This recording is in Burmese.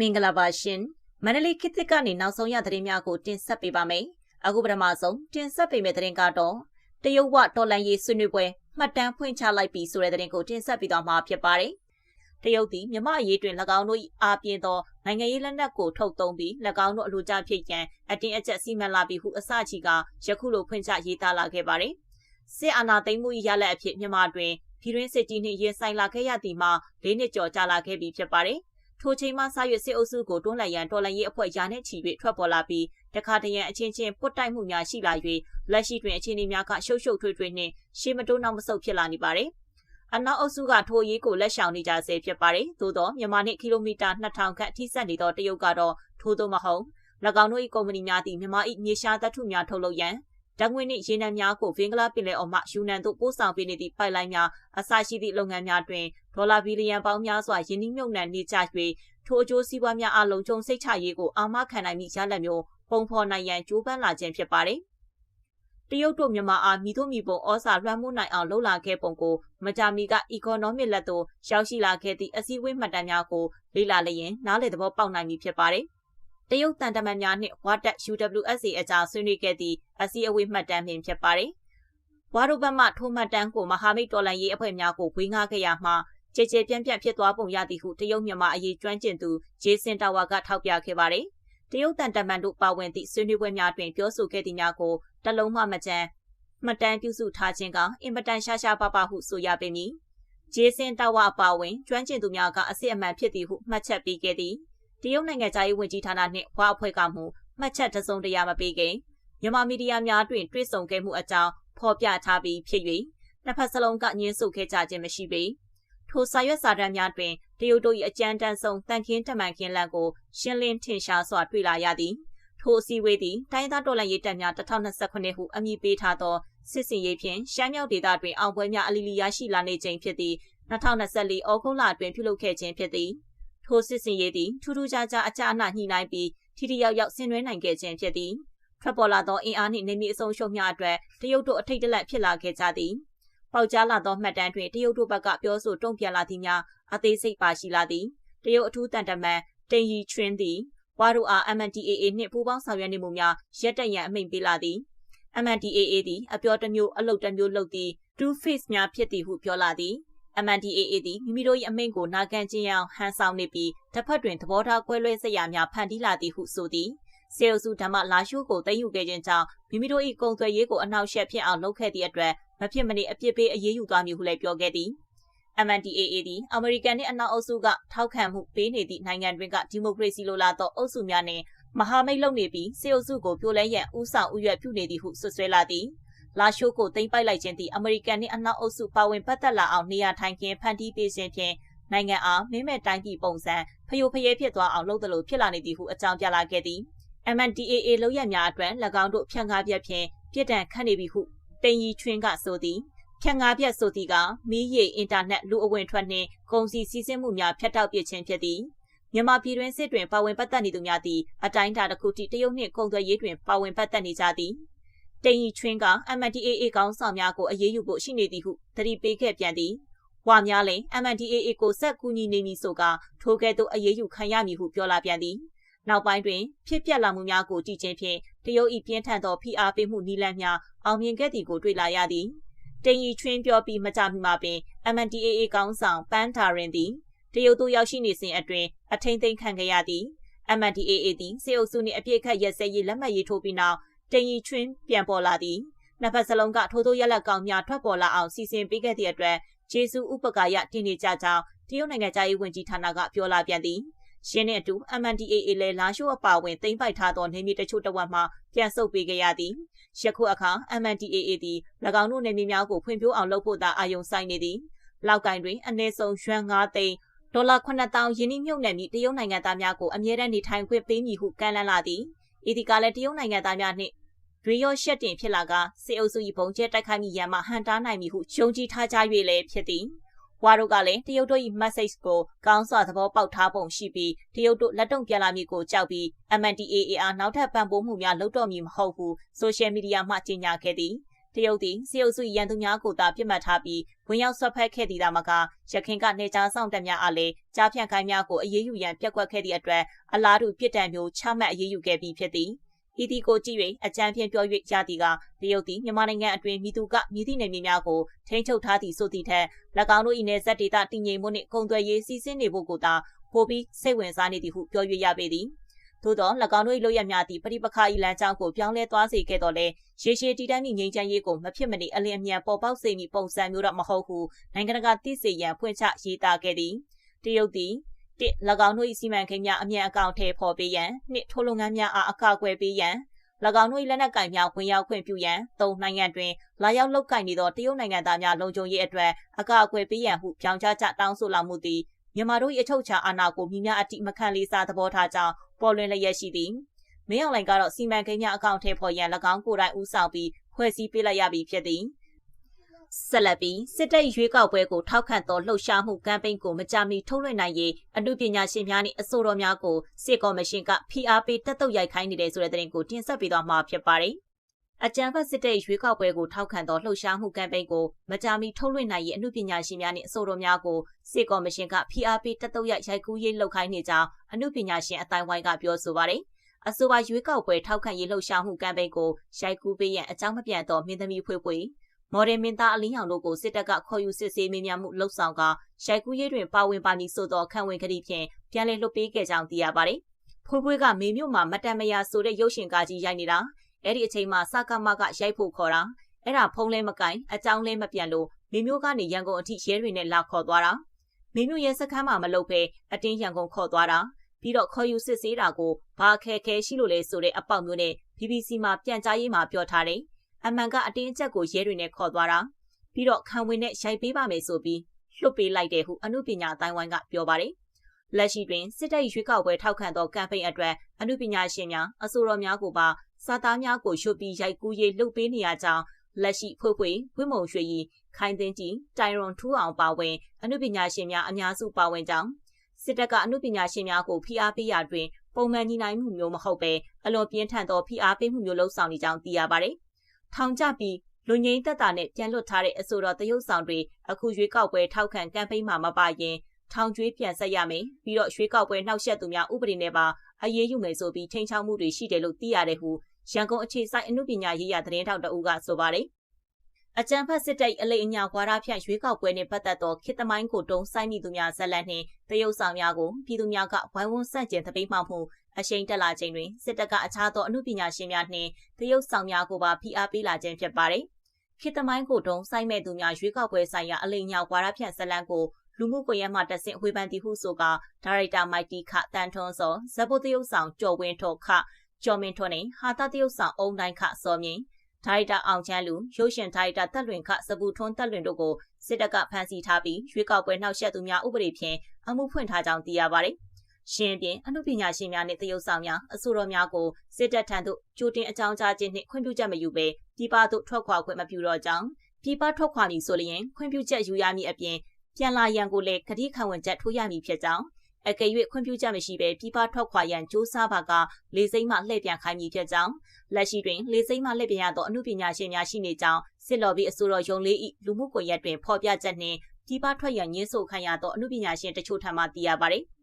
မင်္ဂလာပါရှင်မန္တလေးခေတ်သစ်ကနေနောက်ဆုံးရသတင်းများကိုတင်ဆက်ပေးပါမယ်အခုပထမဆုံးတင်ဆက်ပေးမယ့်သတင်းကတော့တရုတ်ဝတော်လန်ရေးဆွေးနွေးပွဲမှတ်တမ်းဖွင့်ချလိုက်ပြီဆိုတဲ့သတင်းကိုတင်ဆက်ပေးသွားမှာဖြစ်ပါတယ်တရုတ်သည်မြမအရေးတွင်၎င်းတို့၏အာပြင်းသောနိုင်ငံရေးလက်နက်ကိုထုတ်သုံးပြီး၎င်းတို့အလိုကျဖြစ်ရန်အတင်းအကျပ်စီမံလာပြီးဟုအစချီကယခုလိုဖွင့်ချရေးသားလာခဲ့ပါတယ်စစ်အာဏာသိမ်းမှု၏ရလဒ်အဖြစ်မြန်မာတွင်ပြည်တွင်းစစ်ကြီးနှင့်ရင်ဆိုင်လာခဲ့ရသည်မှာ၄နှစ်ကျော်ကြာလာခဲ့ပြီဖြစ်ပါတယ် ထိုချိန်မှစ၍စစ်အုပ်စုကိုတွန်းလှန်ရန်တော်လှန်ရေးအဖွဲ့ရာနဲ့ချီ၍ထွက်ပေါ်လာပြီးတခါတရံအချင်းချင်းပွတ်တိုက်မှုများရှိလာ၍လက်ရှိတွင်အခြေအနေများကရှုပ်ရှုပ်ထွေးထွေးနှင့်ရှေးမတိုးနောက်မဆုတ်ဖြစ်လာနေပါတယ်။အနောက်အုပ်စုကထိုရေးကိုလက်ရှောင်နေကြဆဲဖြစ်ပါတယ်။သို့သောမြန်မာနှင့်ကီလိုမီတာ2000ခန့်ထိစပ်နေသောတရုတ်ကတော့ထိုးသောမဟုတ်၎င်းတို့၏ကုမ္ပဏီများသည်မြန်မာ၏မြေရှားသတ္ထုများထုတ်လုပ်ရန် ဓာတ်ငွေနှင့်ရေနံများကိုဗင်္ဂလားပင်လယ်အော်မှယူနန်သို့ပို့ဆောင်ပေးနေသည့်ပိုက်လိုင်းများအစရှိသည့်လုပ်ငန်းများတွင်ဒေါ်လာဘီလီယံပေါင်းများစွာယင်းနှိမ့်မြုပ်နှံနေကြ၍ထိုအကျိုးစီးပွားများအလုံးကျုံစိတ်ချရေးကိုအာမခံနိုင်မည့်ရလဒ်မျိုးပုံဖော်နိုင်ရန်ကြိုးပမ်းလာခြင်းဖြစ်ပါတယ်။တရုတ်တို့မြန်မာအားမိတို့မိပုံဩစာလွှမ်းမိုးနိုင်အောင်လှုပ်လာခဲ့ပုံကိုမကြာမီက economic လက်သို့ရောက်ရှိလာခဲ့သည့်အစည်းအဝေးမှတ်တမ်းများကိုလေ့လာလျင်နားလည်သဘောပေါက်နိုင်မည်ဖြစ်ပါတယ်။ တရုတ်တန်တမန်များနှင့်ဝါတက် UWSA အကြားဆွေးနွေးခဲ့သည့်အစည်းအဝေးမှတ်တမ်းပင်ဖြစ်ပါတယ်။ဝါရုဘတ်မှထိုးမှတ်တမ်းကိုမဟာမိတ်တော်လှန်ရေးအဖွဲ့များကိုဝေငှခဲ့ရမှာကြည်ကြဲပြန့်ပြန့်ဖြစ်သွားပုံရသည်ဟုတရုတ်မြန်မာအရေးကျွမ်းကျင်သူဂျေစင်တာဝါကထောက်ပြခဲ့ပါတယ်။တရုတ်တန်တမန်တို့ပါဝင်သည့်ဆွေးနွေးပွဲများတွင်ပြောဆိုခဲ့သည့်များကိုတလုံးမှမကြမ်းမှတ်တမ်းပြုစုထားခြင်းကအင်ပတန်ရှားရှားပါပါဟုဆိုရပေမည်။ဂျေစင်တာဝါပါဝင်ကျွမ်းကျင်သူများကအစစ်အမှန်ဖြစ်သည်ဟုမှတ်ချက်ပေးခဲ့သည်။ တရုတ်နိုင်ငံသားရေးဝန်ကြီးဌာနနှင့်ဝါအဖွဲ့ကမှမှတ်ချက်တစုံတရာမပေးခင်မြန်မာမီဒီယာများတွင်တွေ့ဆုံခဲ့မှုအကြောင်းဖော်ပြထားပြီးဖြစ်၍နှစ်ဖက်စလုံးကညှင်းဆိုခဲ့ကြခြင်းမရှိပေ။ထိုစာရွက်စာတမ်းများတွင်တရုတ်တို့၏အကြမ်းတမ်းဆုံးတန်ခင်းတမန်ခင်းလန့်ကိုရှင်းလင်းထင်ရှားစွာတွေ့လာရသည်ထိုအစည်းအဝေးသည်တိုင်းသားတော်လှန်ရေးတပ်များ2029ဟုအမည်ပေးထားသောစစ်စင်ရေးဖြင့်ရှမ်းမြောက်ဒေသတွင်အောင်ပွဲများအလီလီရရှိလာနေခြင်းဖြစ်သည့်2024ဩဂုတ်လအတွင်းပြုလုပ်ခဲ့ခြင်းဖြစ်သည် ထိုစစ်စင်ရေးသည်ထူးထူးခြားခြားအကြအနညှိနှိုင်းပြီးထိထိရောက်ရောက်ဆင်နွှဲနိုင်ခဲ့ခြင်းဖြစ်သည်ထွက်ပေါ်လာသောအင်အားနှင့်နေမည်အဆုံးရှုံးများအတွက်တရုတ်တို့အထိတ်တလန့်ဖြစ်လာခဲ့ကြသည်ပေါက်ကြားလာသောမှတ်တမ်းတွင်တရုတ်တို့ဘက်ကပြောဆိုတုံ့ပြန်လာသည်များအသေးစိတ်ပါရှိလာသည်တရုတ်အထူးတန်တမန်တင်ရီချွင်းသည်ဝါရူအား MNDAA နှင့်ပူးပေါင်းဆောင်ရွက်နေမှုများရက်တရန်အမိန့်ပေးလာသည် MNDAA သည်အပြောတစ်မျိုးအလုပ်တစ်မျိုးလုပ်သည် two face များဖြစ်သည်ဟုပြောလာသည် MNDAA သည်မိမိတို့၏အမိန့်ကိုနာခံခြင်းအောင်ဟန်ဆောင်နေပြီးတစ်ဖက်တွင်သဘောထားကွဲလွဲစရာများဖန်တီးလာသည်ဟုဆိုသည်စေအုပ်စုဓမ္မလာရှိုးကိုသိမ်းယူခဲ့ခြင်းကြောင့်မိမိတို့၏ကုံသွယ်ရေးကိုအနှောက်အယှက်ဖြစ်အောင်လုပ်ခဲ့သည့်အတွက်မဖြစ်မနေအပြစ်ပေးအရေးယူသွားမည်ဟုလည်းပြောခဲ့သည် MNDAA သည်အမေရိကန်နှင့်အနောက်အုပ်စုကထောက်ခံမှုပေးနေသည့်နိုင်ငံတွင်ကဒီမိုကရေစီလိုလားသောအုပ်စုများနှင့်မဟာမိတ်လုပ်နေပြီးစေအုပ်စုကိုပြိုလဲရန်ဥဆောင်ဥရွက်ပြုနေသည်ဟုဆွဆွဲလာသည် လာရှိုးကိုသိမ်းပိုက်လိုက်ခြင်းသည်အမေရိကန်နှင့်အနောက်အုပ်စုပါဝင်ပတ်သက်လာအောင်နေရာထိုင်ခင်းဖန်တီးပေးခြင်းဖြင့်နိုင်ငံအားမင်းမဲ့တိုင်းပြည်ပုံစံဖျို့ဖျဲဖြစ်သွားအောင်လုပ်သလိုဖြစ်လာနေသည်ဟုအကြောင်းပြလာခဲ့သည် MNDAA လုပ်ရများအတွက်၎င်းတို့ဖြန့်ကားပြက်ဖြင့်ပြစ်ဒဏ်ခတ်နေပြီဟုတင်ရီချွင်းကဆိုသည်ဖြန့်ငါးပြက်ဆိုသည်ကမီးရီအင်တာနက်လူအဝင်ထွက်နှင့်ကုန်စည်စီးဆင်းမှုများဖျက်တောက်ပစ်ခြင်းဖြစ်သည်မြန်မာပြည်တွင်းစစ်တွင်ပါဝင်ပတ်သက်နေသူများသည်အတိုင်းအတာတစ်ခုထိတရုတ်နှင့်ကုန်သွယ်ရေးတွင်ပါဝင်ပတ်သက်နေကြသည် တင်ရီချွင်းက MNDAA ကောင်းဆောင်များကိုအရေးယူဖို့ရှိနေသည်ဟုသတိပေးခဲ့ပြန်သည်ဝါများလည်း MNDAA ကိုဆက်ကူညီနေမည်ဆိုကထိုကဲ့သို့အရေးယူခံရမည်ဟုပြောလာပြန်သည်နောက်ပိုင်းတွင် ဖြစ်ပျက်လာမှုများကိုကြည့်ခြင်းဖြင့်တရုတ်၏ပြင်းထန်သောဖိအားပေးမှုနည်းလမ်းများအောင်မြင်ခဲ့သည်ကိုတွေ့လာရသည်တင်ရီချွင်းပြောပြီးမကြမီမှာပင် MNDAA ကောင်းဆောင်ပန်းတာရင်သည်တရုတ်သို့ရောက်ရှိနေစဉ်အတွင်းအထိန်သိမ်းခံခဲ့ရသည် MNDAA သည်စေအုပ်စုနှင့်အပြစ်ခတ်ရက်စဲရေးလက်မှတ်ရေးထိုးပြီးနောက် တင်ရီချွင်းပြန်ပေါ်လာသည်နှစ်ဖက်စလုံးကထိုးထိုးရက်လက်ကောင်းများထွက်ပေါ်လာအောင်စီစဉ်ပေးခဲ့သည့်အတွက်ဂျေစုဥပကာယတင်နေကြကြောင်းတရုတ်နိုင်ငံသားရေးဝန်ကြီးဌာနကပြောလာပြန်သည်ရှင်းတဲ့အတူ MNDAA လည်းလာရှိုးအပါဝင်သိမ်းပိုက်ထားသောနေမြေတချို့တဝက်မှပြန်ဆုတ်ပေးခဲ့ရသည်ယခုအခါ MNDAA သည်၎င်းတို့နေမြေများကိုဖွံ့ဖြိုးအောင်လုပ်ဖို့သာအာရုံစိုက်နေသည်လောက်ကိုင်တွင်အနည်းဆုံးရွှန်9သိန်းဒေါ်လာ9000ယင်းနှိမ့်မြုပ်နှံပြီးတရုတ်နိုင်ငံသားများကိုအမြဲတမ်းနေထိုင်ခွင့်ပေးမည်ဟုကမ်းလှမ်းလာသည်ဤဒီကလည်းတရုတ်နိုင်ငံသားများနှင့် တွေရောရှက်တင်ဖြစ်လာကစေအုပ်စု၏ဘုံကျဲတိုက်ခိုက်မိရန်မှဟန်တားနိုင်မည်ဟုယုံကြည်ထားကြ၍လည်းဖြစ်သည်ဝါတို့ကလည်းတရုတ်တို့၏ message ကိုကောင်းစွာသဘောပေါက်ထားပုံရှိပြီးတရုတ်တို့လက်တုံပြန်လာမည်ကိုကြောက်ပြီး MNDAA အားနောက်ထပ်ပံ့ပိုးမှုများလုပ်တော့မည်မဟုတ်ဘူးဆိုရှယ်မီဒီယာမှကြေညာခဲ့သည်တရုတ်သည်စီအုပ်စုရန်သူများကိုသာပြစ်မှတ်ထားပြီးဝင်ရောက်ဆွတ်ဖက်ခဲ့သည်သာမကရခိုင်ကနေကြားဆောင်တက်များအားလည်းကြားဖြန့်ခိုင်းများကိုအေးအေးယူရန်ပြက်ကွက်ခဲ့သည့်အတွက်အလားတူပြစ်ဒဏ်မျိုးချမှတ်အေးအေးယူခဲ့ပြီးဖြစ်သည် ဤသည်ကိုကြည့်၍အကြံဖြင့်ပြော၍ရသည်ကတရုတ်သည်မြန်မာနိုင်ငံအတွင်းမိသူကမြည်သည့်နယ်မြေများကိုထိန်းချုပ်ထားသည်ဆိုသည့်ထက်၎င်းတို့၏နယ်စပ်ဒေသတည်ငြိမ်မှုနှင့်ကုန်သွယ်ရေးစီစဉ်နေဖို့ကိုသာပိုပြီးစိတ်ဝင်စားနေသည်ဟုပြော၍ရပေသည်သို့သော၎င်းတို့၏လုပ်ရများသည့်ပရိပခါ၏လမ်းကြောင်းကိုပြောင်းလဲသွားစေခဲ့တော်လဲရေရှည်တည်တံ့သည့်ငြိမ်းချမ်းရေးကိုမဖြစ်မနေအလင်းအမြန်ပေါ်ပေါက်စေမည့်ပုံစံမျိုးတော့မဟုတ်ဟုနိုင်ငံတကာသိစေရန်ဖွင့်ချရေးသားခဲ့သည်တရုတ်သည် တစ်၎င်းတို့၏စီမံကိန်းများအမြန်အကောင့်ထဲပေါ်ပေးရန်နှစ်ထိုးလုပ်ငန်းများအားအကာအကွယ်ပေးရန်၎င်းတို့၏လက်နက်ကင်များဝင်ရောက်ခွင့်ပြုရန်သုံးနိုင်ငံတွင်လာရောက်လုတ်ကင်နေသောတရုတ်နိုင်ငံသားများလုံခြုံရေးအတွက်အကာအကွယ်ပေးရန်ဟုပြောင်းချကြတောင်းဆိုလာမှုသည်မြန်မာတို့၏အချုပ်ချာအာဏာကိုမြများအတိမခံလေးစားသဘောထားကြောင်းပေါ်လွင်လျက်ရှိသည်မင်းအောင်လှိုင်ကတော့စီမံကိန်းများအကောင့်ထဲပေါ်ရန်၎င်းကိုယ်တိုင်ဦးဆောင်ပြီးဖွဲ့စည်းပေးလိုက်ရပြီဖြစ်သည် ဆက်လက်ပြီးစစ်တပ်ရွေးကောက်ပွဲကိုထောက်ခံသောလှုပ်ရှားမှုကမ်ပိန်းကိုမကြာမီထုတ်လွှင့်နိုင်ရေးအမှုပညာရှင်များနှင့်အဆိုတော်များကိုစစ်ကော်မရှင်ကဖိအားပေးတက်တုတ်ရိုက်ခိုင်းနေတဲ့ဆိုတဲ့သတင်းကိုတင်ဆက်ပေးသွားမှာဖြစ်ပါတယ်။အကြံဖတ်စစ်တပ်ရွေးကောက်ပွဲကိုထောက်ခံသောလှုပ်ရှားမှုကမ်ပိန်းကိုမကြာမီထုတ်လွှင့်နိုင်ရေးအမှုပညာရှင်များနှင့်အဆိုတော်များကိုစစ်ကော်မရှင်ကဖိအားပေးတက်တုတ်ရိုက်ရိုက်ကူးရေးလှုပ်ခိုင်းနေကြောင်းအမှုပညာရှင်အတိုင်းဝိုင်းကပြောဆိုပါတယ်။အဆိုပါရွေးကောက်ပွဲထောက်ခံရေးလှုပ်ရှားမှုကမ်ပိန်းကိုရိုက်ကူးပေးရန်အကြောင်းမပြန်သောမင်းသမီးဖွေးဖွေး မော်ဒယ်မင်းသားအလင်းရောင်တို့ကိုစစ်တပ်ကခေါ်ယူစစ်ဆေးမေးမြန်းမှုလှုပ်ဆောင်ကရိုက်ကူးရေးတွင်ပါဝင်ပါမည်ဆိုသောခံဝင်ကတိဖြင့်ပြန်လည်လွှတ်ပေးခဲ့ကြောင်းသိရပါတယ်။ဖွေးဖွေးကမေမြို့မှာမတန်မရာဆိုတဲ့ရုပ်ရှင်ကားကြီးရိုက်နေတာအဲ့ဒီအချိန်မှာစကမကရိုက်ဖို့ခေါ်တာအဲ့ဒါဖုံးလဲမကင်အကြောင်းလဲမပြန်လို့မေမြို့ကနေရန်ကုန်အထိရဲတွေနဲ့လာခေါ်သွားတာမေမြို့ရဲစခန်းမှာမလုပ်ဘဲအတင်းရန်ကုန်ခေါ်သွားတာပြီးတော့ခေါ်ယူစစ်ဆေးတာကိုဘာခဲခဲရှိလို့လဲဆိုတဲ့အပေါက်မျိုးနဲ့ BBC မှာပြန်ကြားရေးမှာပြောထားတယ် အမှန်ကအတင်းအကျပ်ကိုရဲတွေနဲ့ခေါ်သွားတာပြီးတော့ခံဝင်နဲ့ရိုက်ပေးပါမယ်ဆိုပြီးလွတ်ပေးလိုက်တယ်ဟုအမှုပညာအတိုင်းဝိုင်းကပြောပါတယ်လက်ရှိတွင်စစ်တပ်ရွေးကောက်ပွဲထောက်ခံသောကမ်ပိန်းအတွက်အမှုပညာရှင်များအဆိုတော်များကိုပါစာသားများကိုရွှတ်ပြီးရိုက်ကူးရေးလုပ်ပေးနေရကြောင်းလက်ရှိဖွေဖွေဝိမုံရွှေရီခိုင်သိန်းကြီးတိုင်ရွန်ထူအောင်ပါဝင်အမှုပညာရှင်များအများစုပါဝင်ကြောင်းစစ်တပ်ကအမှုပညာရှင်များကိုဖိအားပေးရာတွင်ပုံမှန်ညီနိုင်မှုမျိုးမဟုတ်ဘဲအလွန်ပြင်းထန်သောဖိအားပေးမှုမျိုးလှုံ့ဆော်နေကြောင်းသိရပါတယ်။ ထောင်ကျပြီးလူငိမ့်သက်တာနဲ့ပြန်လွတ်ထားတဲ့အဆိုတော်တရုတ်ဆောင်တွေအခုရွေးကောက်ပွဲထောက်ခံကမ်ပိန်းမှာမပါရင်ထောင်ကျွေးပြန်ဆက်ရမယ်ပြီးတော့ရွေးကောက်ပွဲနှောက်ယှက်သူများဥပဒေနဲ့ပါအရေးယူမယ်ဆိုပြီးထိန်းချောင်းမှုတွေရှိတယ်လို့သိရတယ်ဟုရန်ကုန်အခြေစိုက်အမှုပညာရေးရသတင်းထောက်တအူးကဆိုပါတယ်အကြံဖတ်စစ်တပ်အလိအညာဝါဒဖြန့်ရွေးကောက်ပွဲနှင့်ပတ်သက်သောခေတ်သမိုင်းကိုတုံးဆိုင်မိသူများဇက်လက်နှင့်တရုတ်ဆောင်များကိုပြည်သူများကဝိုင်းဝန်းဆန့်ကျင်တပိမှောက်မှု အရှိန်တက်လာချိန်တွင်စစ်တပ်ကအခြားသောအမှုပညာရှင်များနှင့်တရုတ်ဆောင်များကိုပါဖိအားပေးလာခြင်းဖြစ်ပါတယ်။ခေတ်သမိုင်းကိုတုံးဆိုင်မဲ့သူများရွေးကောက်ပွဲဆိုင်ရာအလိညာဝါဒဖြန့်ဇက်လန်ကိုလူမှုကွန်ရက်မှတဆင့်ဝေဖန်သည်ဟုဆိုကဒါရိုက်တာမိုက်တီခတန်ထွန်းစောဇဘိုတရုတ်ဆောင်ကျော်ဝင်းထော်ခကျော်မင်းထွန်းနဲ့ဟာတာတရုတ်ဆောင်အုံတိုင်းခစောမြင့်ဒါရိုက်တာအောင်ချမ်းလူရုပ်ရှင်ဒါရိုက်တာတက်လွင်ခစပူထွန်းတက်လွင်တို့ကိုစစ်တပ်ကဖမ်းဆီးထားပြီးရွေးကောက်ပွဲနှောက်ယှက်သူများဥပဒေဖြင့်အမှုဖွင့်ထားကြောင်းသိရပါတယ်။ ရှင်ပြင်အမှုပညာရှင်များနှင့်တရုတ်ဆောင်များအဆိုတော်များကိုစစ်တပ်ထံသို့ကြိုတင်အကြောင်းကြားခြင်းနှင့်ခွင့်ပြုချက်မယူဘဲပြည်ပသို့ထွက်ခွာခွင့်မပြုတော့ကြောင်းပြည်ပထွက်ခွာမည်ဆိုလျင်ခွင့်ပြုချက်ယူရမည်အပြင်ပြန်လာရန်ကိုလည်းကတိခံဝန်ချက်ထိုးရမည်ဖြစ်ကြောင်းအကယ်၍ခွင့်ပြုချက်မရှိဘဲပြည်ပထွက်ခွာရန်စ조사ပါကလေစိမ့်မှလှည့်ပြန်ခိုင်းမည်ဖြစ်ကြောင်းလက်ရှိတွင်လေစိမ့်မှလှည့်ပြန်ရသောအမှုပညာရှင်များရှိနေကြောင်းစစ်လော်ဘီအဆိုတော်ယုံလေး၏လူမှုကွန်ရက်တွင်ဖော်ပြချက်နှင့်ပြည်ပထွက်ရန်ညှင်းဆိုခံရသောအမှုပညာရှင်တချို့ထံမှသိရပါသည်။